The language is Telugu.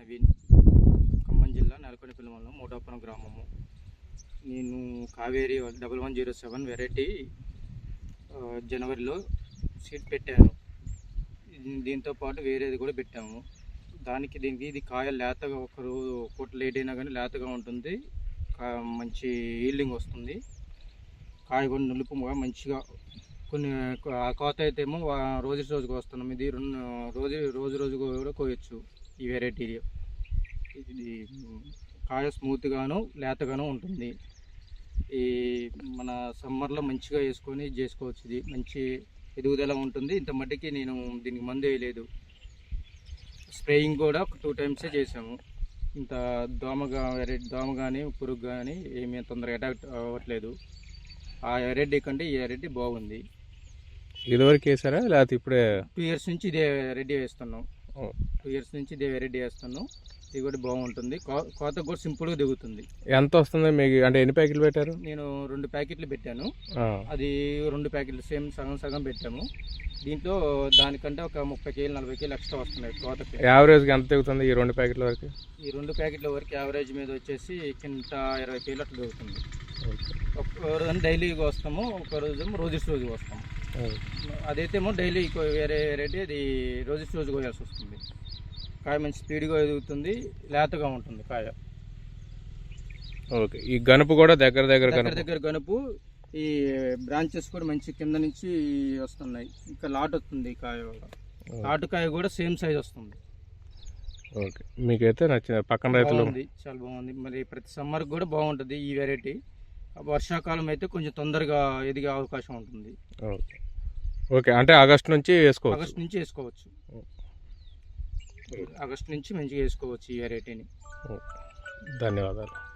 నవీన్ ఖమ్మం జిల్లా నెలకొండపల్లి మండలం మూటాపురం గ్రామము. నేను Kaveri double one zero seven variety జనవరిలో సీడ్ పెట్టాను. దీంతో పాటు వేరేది కూడా పెట్టాము. దానికి దీనికి ఇది కాయ లేతగా ఒక రోజు పూట లేట్ అయినా కానీ లేతగా ఉంటుంది. కా- మంచి ఈల్డింగ్ వస్తుంది. కాయ కూడా నులుపుగా మంచిగా కొన్ని ఆ కోత అయితే ఏమో రోజు రోజుకు వస్తున్నాం. ఇది రెండు రోజు రోజు రోజు కూడా కోయచ్చు. ఈ వెరైటీ ఇది కాయ స్మూత్గాను లేతగాను ఉంటుంది. ఈ మన సమ్మర్లో మంచిగా వేసుకొని చేసుకోవచ్చు ఇది. మంచి ఎదుగుదల ఉంటుంది. ఇంత మట్టికి నేను దీనికి మందు వేయలేదు. స్ప్రేయింగ్ కూడా ఒక టూ టైమ్సే చేసాము ఇంత దోమగా వెరైటీ దోమ కానీ పురుగు కానీ ఏమీ తొందరగా అటాక్ అవ్వట్లేదు. ఆ వెరైటీ కంటే ఈ వెరైటీ బాగుంది. ఇదివరకు వేసారా? లేకపోతే ఇప్పుడే టూ ఇయర్స్ నుంచి ఇదే రెడీ వేస్తున్నాం. టూ ఇయర్స్ నుంచి ఇదే రెడీ వేస్తున్నాం. ఇది కూడా బాగుంటుంది. కో- కోత కూడా సింపుల్గా దిగుతుంది. ఎంత వస్తుంది మీకు? అంటే ఎన్ని ప్యాకెట్లు పెట్టారు? నేను రెండు ప్యాకెట్లు పెట్టాను. అది రెండు ప్యాకెట్లు సేమ్ సగం సగం పెట్టాము. దీంట్లో దానికంటే ఒక ముప్పై కేజీలు నలభై కేజీలు ఎక్స్ట్రా వస్తున్నాయి కోతకి. యావరేజ్గా ఎంత దిగుతుంది ఈ రెండు ప్యాకెట్ల వరకు? ఈ రెండు ప్యాకెట్ల వరకు యావరేజ్ మీద వచ్చేసి కింద ఇరవై కేజీలు అట్లా దిగుతుంది. ఒక రోజు డైలీగా వస్తాము ఒక రోజు రోజు రోజు వస్తాము. ఓకే. అదైతే ఏమో డైలీ వేరే వెరైటీ అది రోజు రోజు కోయాల్సి వస్తుంది. కాయ మంచి స్పీడ్గా ఎదుగుతుంది లేతగా ఉంటుంది కాయ. ఓకే. ఈ గనుపు కూడా దగ్గర దగ్గర దగ్గర దగ్గర గనుపు ఈ బ్రాంచెస్ కూడా మంచి కింద నుంచి వస్తున్నాయి. ఇంకా లాట్ వస్తుంది కాయ లాటు కాయ కూడా సేమ్ సైజ్ వస్తుంది. ఓకే. మీకైతే నచ్చింది పక్కన రైతులు? చాలా బాగుంది. మరి ప్రతి సమ్మర్ కూడా బాగుంటుంది ఈ వెరైటీ. వర్షాకాలం అయితే కొంచెం తొందరగా ఎదిగే అవకాశం ఉంటుంది. ఓకే. అంటే ఆగస్ట్ నుంచి వేసుకోవచ్చు. ఆగస్ట్ నుంచి వేసుకోవచ్చు. ఆగస్ట్ నుంచి మంచిగా వేసుకోవచ్చు ఈ వెరైటీని ధన్యవాదాలు.